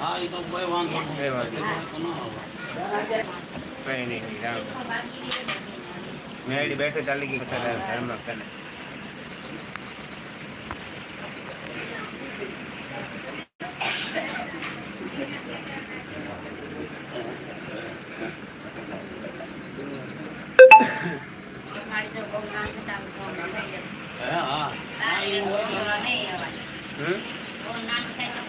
હા એ તો કોઈ વાંધો. કઈ વાંધો. કઈ નહીં રામ મેળી બેઠો ચાલી ગઈ ધર્મ કને હે, હા હા, એ હોય તો હમ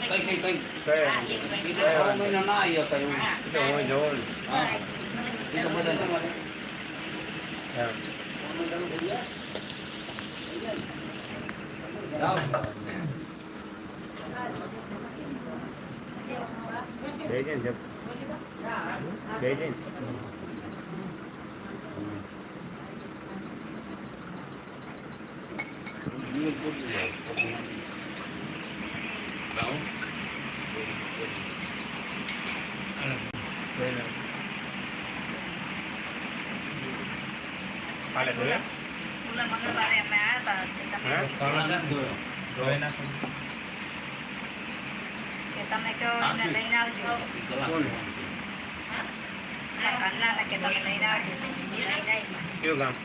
કઈ કઈ કઈ કઈ એ તો છ મહિના ના આવી હતા એવું એ તો હું જોઉં ને હા એ તો બધા રામ બેજે ને જપ બેજે ને દિવસ પૂરી જાય. આવો. કોઈ ના. કાલે જોયા મંગળવારે અમે આવ્યા હતા તે હે? તમે કાળા નથી જોયો. કે તમે કહો એને લઈને આવજો. ઈ કલાક. કે તમે લઈને આવજો. કયું ગામ?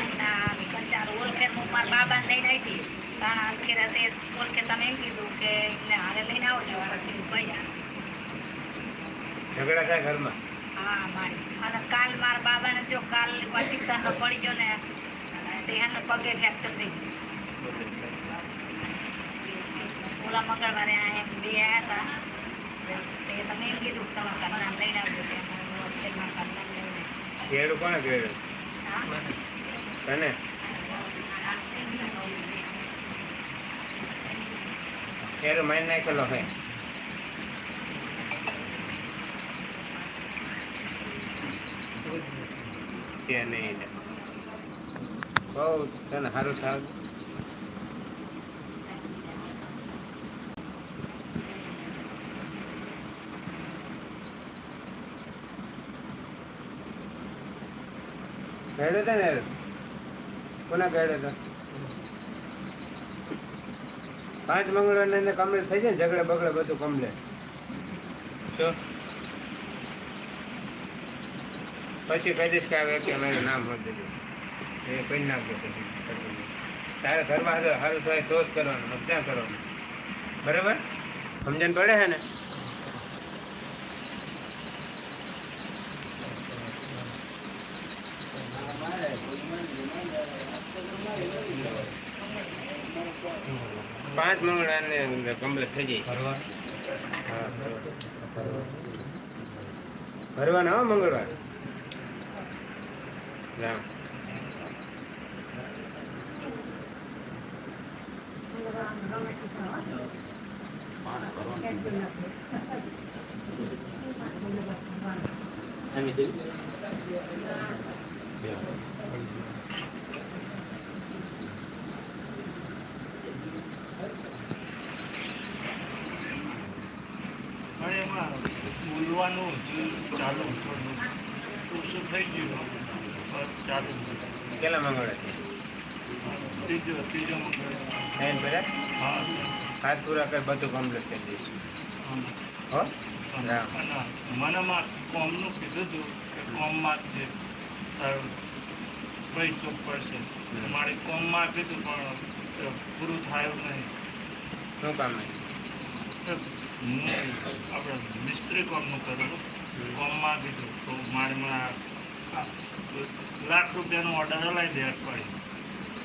ને ના કંચાર ઓળખેર હું લઈને આવી હતી. તાણા અંકેરા તે ઓળખે તમે એમ કીધું કે એમને હારે લઈને આવજો. પછી પૈસા ઝઘડા થાય ઘરમાં? હા મારી. અને કાલ મારા બાબાને જો કાલ વોશિંગ્ટનનો પડી ગયો ને તે એને પગે ફ્રેક્ચર થઈ ગયું. ઓલા મંગળવારે આ એમ બે આવ્યા હતા તે તમે એમ કીધું કે તમારા ઘરના લઈને આવજો કેળું કોને હા? તને? કેળું મારી નાખેલો હે. તે નહીં. બહુ તને સારું થાવ ગયેલો હતો ને કોના ગયેલો હતો પાંચ મંગળવારની અંદર કમ્પ્લીટ થઈ જાય ને ઝઘડે બગડે બધું કમ્પ્લીટ તો પછી કહી દઈશ કે આ વ્યક્તિ અમારું નામ હોત દીધું એ કહી નાખજો પછી તારે ઘરમાં હાજર સારું થાય તો જ કરવાનું મજા કરવાનું. બરાબર? સમજણ પડે છે ને? પાંચ અંદર કમ્પ્લીટ થઈ જાય ભરવાના હો મંગળવાર. રામ પાંચ કરવાનું. એમ ઈ દેવી? બે. પણ એમાં બોલવાનું હજુ ચાલુ થોડું ઓછું થઈ ગયું બસ ચાલુ કેટલા મંગળ? ટાઈમ હા. હાથ પૂરા કરી બધું કમ્પ્લીટ કરી દઈશું. હો. રામ. અને મને માં કોમનું કીધું હતું કે કોમમાં જ ભાઈ ચોક પડશે મારે કોમમાં કીધું પણ પૂરું થાય નહીં. શું કામ આપણે મિસ્ત્રી કોમનું કરું કોમમાં કીધું. તો મારે આ લાખ રૂપિયાનો ઓર્ડર હલાવી દે અઠવાડિયે.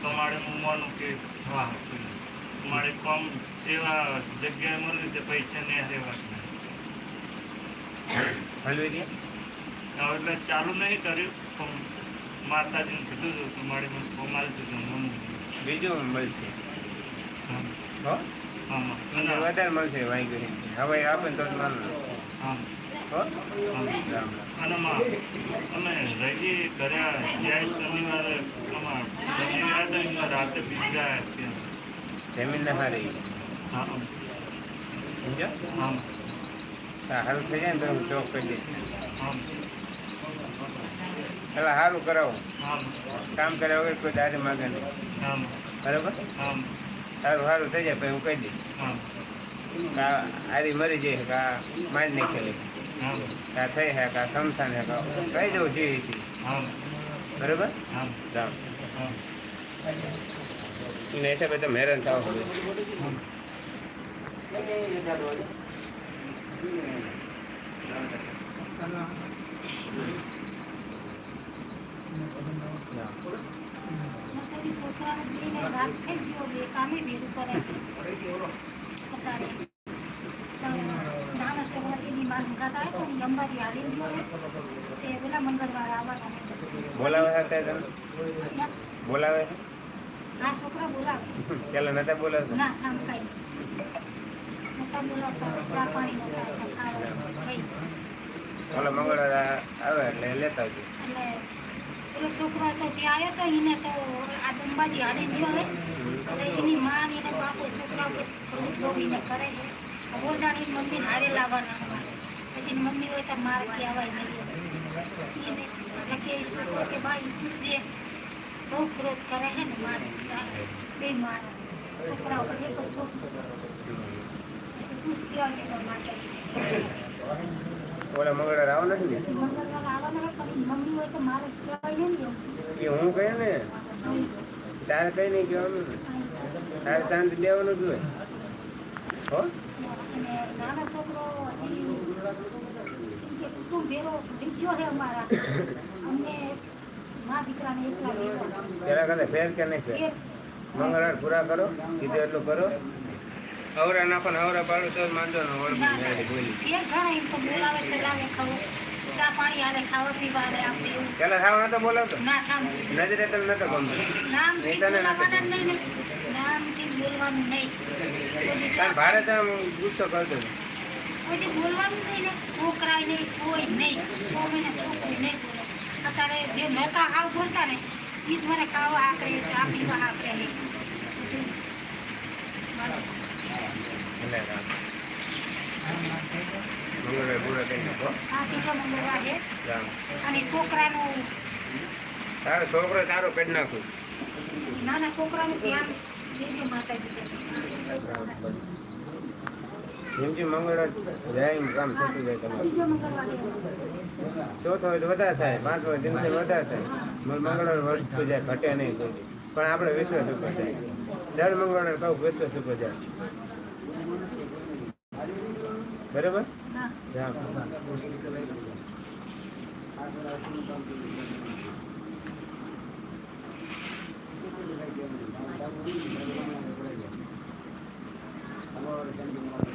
તો મારે માનું કે હા છું. મારે કોમ એવા જગ્યાએ મળ્યું તે પૈસા ને રહેવા નહીં હલવી દે હવે એટલે ચાલુ નહીં કર્યું પણ માતાજીને કીધું હતું કે મારે મને કોમાલ દીધું મમ્મી બીજું મળશે. હા. હો? વધારે મળશે વાંગી હવે આપે ને તો જ માનું હા. અને અમે રહીએ કર્યા જ્યાં શનિવારે એમાં રાતે જમીન ના હારી. હા સમજો હા હા સારું થઈ જાય ને તો હું ચોક કરી દઈશ. હા પેલા સારું કરાવો. કામ કર્યા વગર કોઈ દારી માગે નહીં. હા બરાબર? હા સારું સારું થઈ જાય પછી હું કહી દઈશ. હા. કા આરી મરી જાય કા મારી નહીં હા કા થઈ હે કા શમશાન હે કા કહી દઉં જે છે હા બરાબર હા જાઓ હા એને હિસાબે તમે હેરાન થાવ હવે નકરી છોકરાને બેને રાત થઈ જ ગયો બે કામે ભેગું કરે અત્યારે પણ નાના મુકાતા હોય તો અંબાજી હાલી ગયો તે પેલા મંગળવારે આવવાના બોલાવે છે તમે બોલાવે? ના છોકરા બોલાવે પેલા નતા બોલાવતા? ના આમ કઈ નતા બોલાવતા ચા પાણી નતા ખાવા ઓલા મંગળવારે આવે એટલે લેતા આવજો. એટલે છોકરો તો જે આવ્યો તો એને તો આ અંબાજી હાલી ગયો એટલે એની માં ને બાપુ છોકરા બહુ એને કરે છે બોલદાની મમ્મીને હારે લાવવાના. પછી મમ્મી હોય તો મારે કહેવાય નહીં. એટલે કે છોકરો કે ભાઈ પૂછજે બહુ ક્રોધ કરે છે ને મારે બે મારા છોકરા ઉપર એક જ છોકરો. માટે. ઓલા મંગળવારે આવો નથી ને? મંગળવાર આવવાના પણ મમ્મી હોય તો મારે કહેવાય ને એ હું કહે ને. તારે કઈ નહીં કહેવાનું. ને તારે શાંતિ દેવાનું જ હોય. હો? નાનો છોકરો કુટુંબ ભેરો રીજ્યો છે અમારા. અમને મા દીકરાને એકલા ભેરો પેલા કરતા ફેર કે નહીં ફેર? મંગળવાર પૂરા કરો કીધું એટલું કરો. અવરા ના પણ હવરા પાડો તો માંડો ને ના, વળગી બોલી ફેર ઘણા એમ તો બોલાવે સલાવે ખાવું. ચા પાણી આને ખાવા પીવા આલે આપણે એવું. પેલા તો નતો બોલાવતો? ના ખાવ નજરે તને નતો ગમતો? નથી બોલાવાના જ નહીં ને. નામથી બોલવાનું નહીં. તાર ભારે તો ગુસ્સો કરતો. કોઈ બોલવાનું નહીં ને છોકરા નહીં કોઈ નહીં સો મહિના છોકરી નહીં બોલે. અત્યારે જે નહોતા હાવ બોલતા ને એ જ મને ખાવા આકરે ચા પીવા આકરે. અને છોકરાનું તારો છોકરો તારો કરી નાખું. નાના છોકરાનું ધ્યાન દેજો માતાજી જેમ જેમ મંગળવાર જાય કામ થતું જાય તમારું. ચોથો હોય તો વધારે થાય, પાંચમો દિવસે વધારે થાય. મગ- મંગળવાર વધતું જાય, ઘટે નહીં કોઈ પણ આપણે વિશ્વાસ ઉપર જાય. દર મંગળવાર કહું, વિશ્વાસ ઉપર જાય. બરાબર? રામ. કામ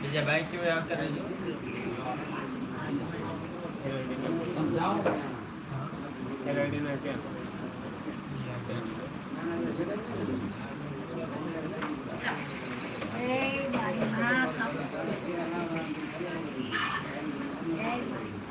બીજા ભાઈ કયો આવતા રહેજો ના કેમ? એ મારી માં કામ કામ કરી રામ. કોઈ વાંધો નહીં મારે રામ.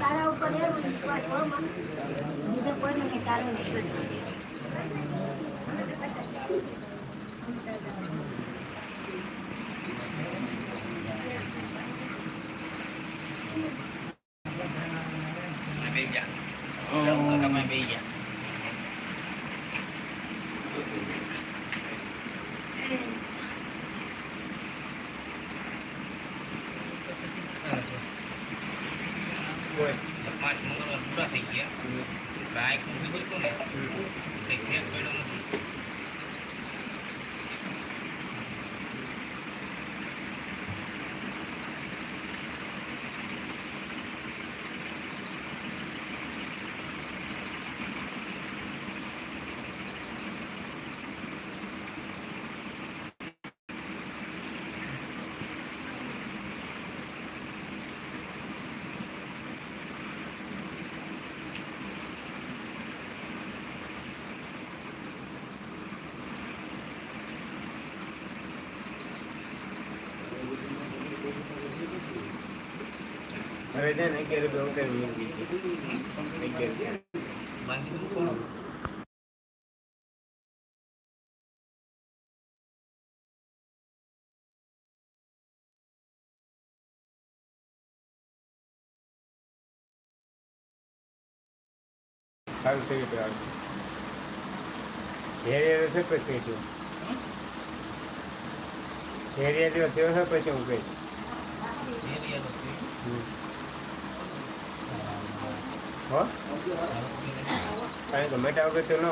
તારા ઉપર એ વિશ્વાસ હોય મને. બીજો કોઈ નથી હવે છે ને અગિયાર રૂપિયા ઉતારી મૂકી અગિયાર માંગી મૂકો સારું થઈ ગયું ઘેર એરો છે પછી કહીશું ઘેર એરો થયો છે પછી હું કહીશ એરિયાનો હમ. હો કારણ કે મેટા વગર તો ન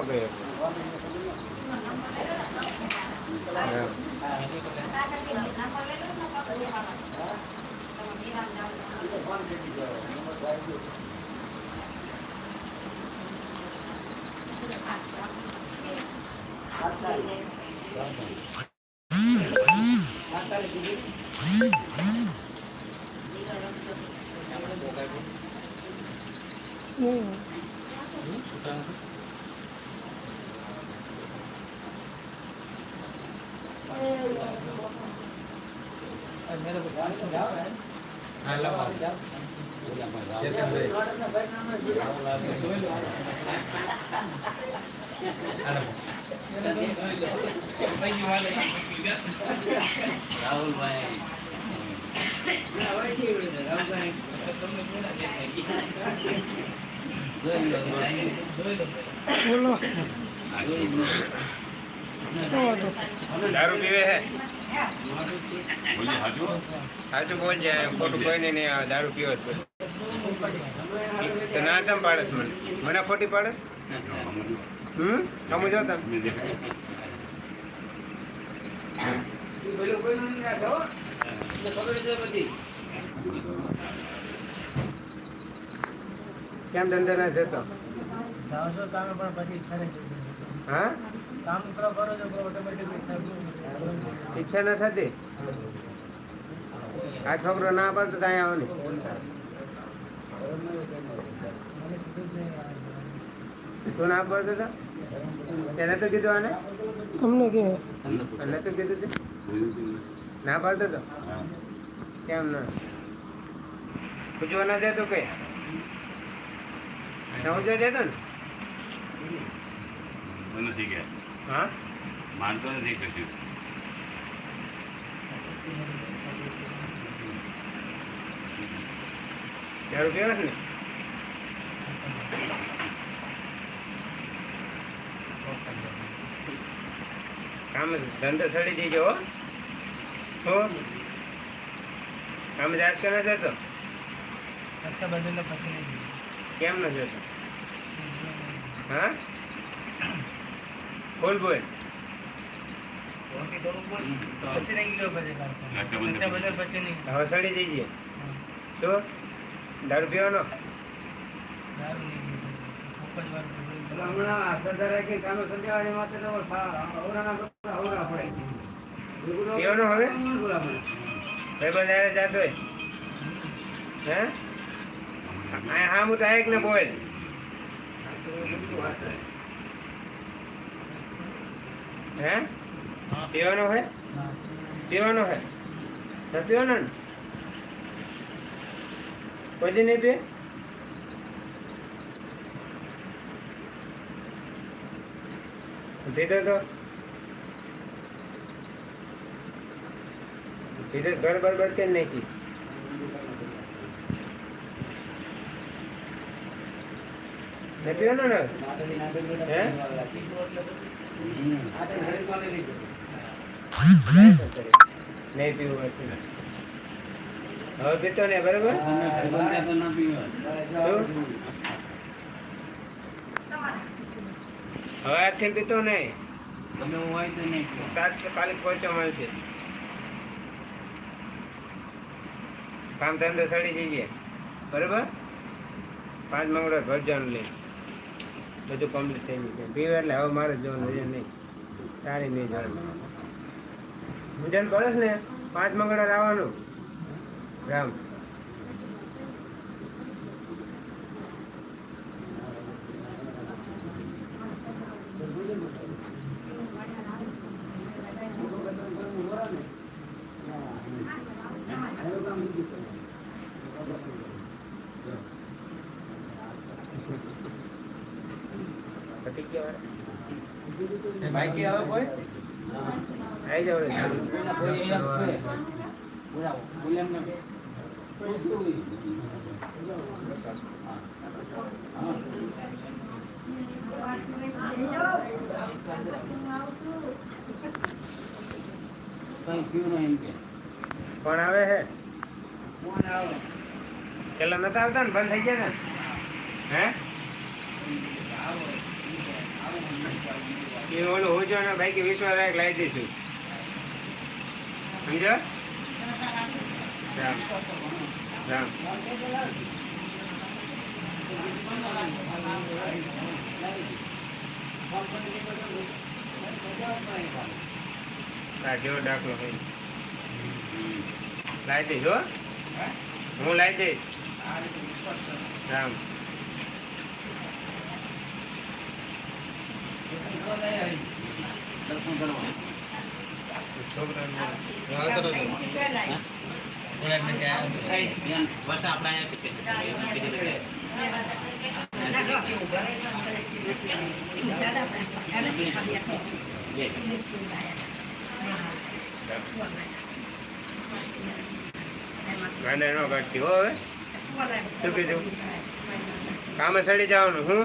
હા. હા લાવો ચેતનભાઈ દારૂ પીવે હે? સાચું બોલ છે ખોટું કોઈ નહીં દારૂ પીવો જ તો ના ચમ પાડસ મને? મને ખોટી પાડસ? હમ? સમજો તમે કેમ ધંધે ના જતો? છો તમે પણ પછી ઈચ્છા નહીં હા? કામ કરો કરો છો ઈચ્છા. ન થતી? આ છોકરો ના પાડતો તો અહીંયા આવો. તું ના પડતો તેને તો કીધું આને? તમને કે અને કીધું તે ના પાડતો તો? કેમ ના? પૂછવા ના દેતો કઈ જો દેતો ને? નથી ગયા હા? માનતો નથી કશું. દારૂ પીવાસ ને? કામ ધંધો સડી જઈજો હો. હો. કામ જાસ કે ના જતો રક્ષાબંધનને પછી નહીં કેમ ન જતો હા? બોલ બોલ. ઓકે, થોડુંક બોલ. પછી નહીં ગયો પછી કાંઈ. રક્ષાબંધન રક્ષાબંધન પછી નહીં હવે સડી જઈએ. શું? દારૂ પીવાનો? દારૂ નહીં ગયું. કોક જ વાર પીધું. પીવાનો હવે? ભાઈ બધા જાતો હોય. હે? હા હું તાયક ને બોલ. હે? પીવાનો હે પીવાનો હે પીવાનો ને? કોઈ દી નહીં પીએ પીધો તો પીધો ઘર બરબર કે નહીં કી ને પીવાનો ને હે નહીં પીવું હતું હવે પીતો ને બરાબર બંને તો ના પીવા શું? હવે આજથી પીતો નહીં. તમે હું હોય તો નહીં તાત્કાલિક પહોંચવા મળશે કામ ધંધો સડી જઈએ. બરાબર? પાંચ મંગળવાર ભજવાનું લઈ બધું કમ્પ્લીટ થઈ ગયું પીવે એટલે હવે મારે જોવાનું નહીં. સારી નહીં જવાનું. ભજન કરો ને? પાંચ મંગળવાર આવવાનું. રામ પતી ગયા વાળા? બાકી હવે કોઈ આવી જાવ રે. કોઈ એક છે બોલાવો બોલ્યા એમને કઈ થયું નહીં એમ કે કોણ આવે છે કોણ આવે પેલા નતા આવતા ને બંધ થઈ ગયા ને હે એ ઓલું હું જો બાકી વિશ્વાસ રાખ લાવી દઈશું. સમજો રામ. રામ. જેવો દાખલો હોય લાવી દઈશ હો. હું લાવી દઈશ. રામ. ગાને ન કાઢતી હો હવે. શું કીધું? કામે સડી જવાનું હું?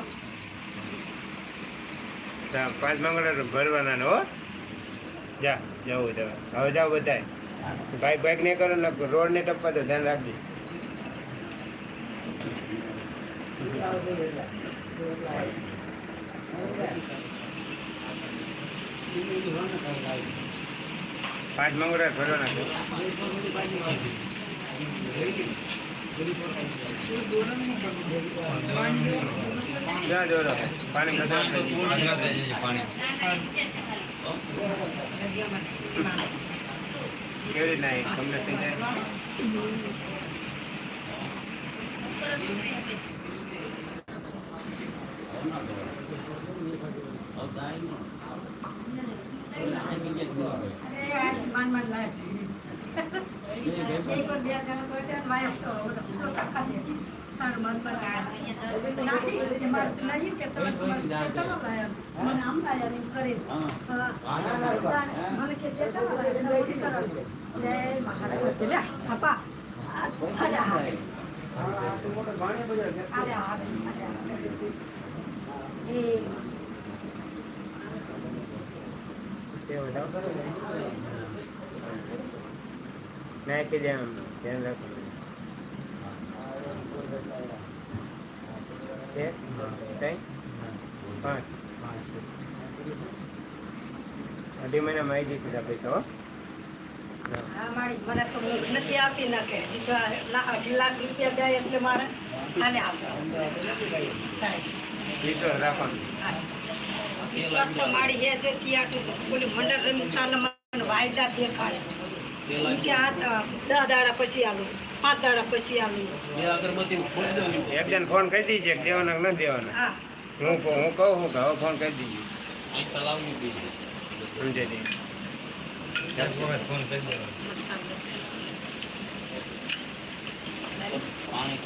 પાંચ મંગળવાર ભરવાના હો. જા, જવું તમે હવે જાઓ બધાય. બાઈક બાઇક નહીં કરો, ને રોડ ને ટપવા તો ધ્યાન રાખજો. પાંચ મંગળવાર ભરવાના છે. જા જોડો પાણી ખતમ કેવી રીતના એ કમ્પ્લીટ થઈ જાય તે વધારો નાખી દે આમ ધ્યાન રાખો એક ત્રણ પાંચ. અઢી મહિનામાં આવી જશે ત્યાં પૈસા હો. મને તો નથી આપી નાખે અઢી લાખ રૂપિયા જાય એટલે મારે ખાલી વિશ્વાસ તો મારી હે છે કે આટલું મંડળ મને વાયદા દેખાડે. કે આ દસ દાડા પછી આલું. પાંચ દાડા પછી આલું એક જણ ફોન કરી દઈશ એક દેવાના કે ન દેવાના. હા. હું કહું- હું કહું હવે ફોન કરી દીધી સમજે ફોન કરી દેવાનો. પાણી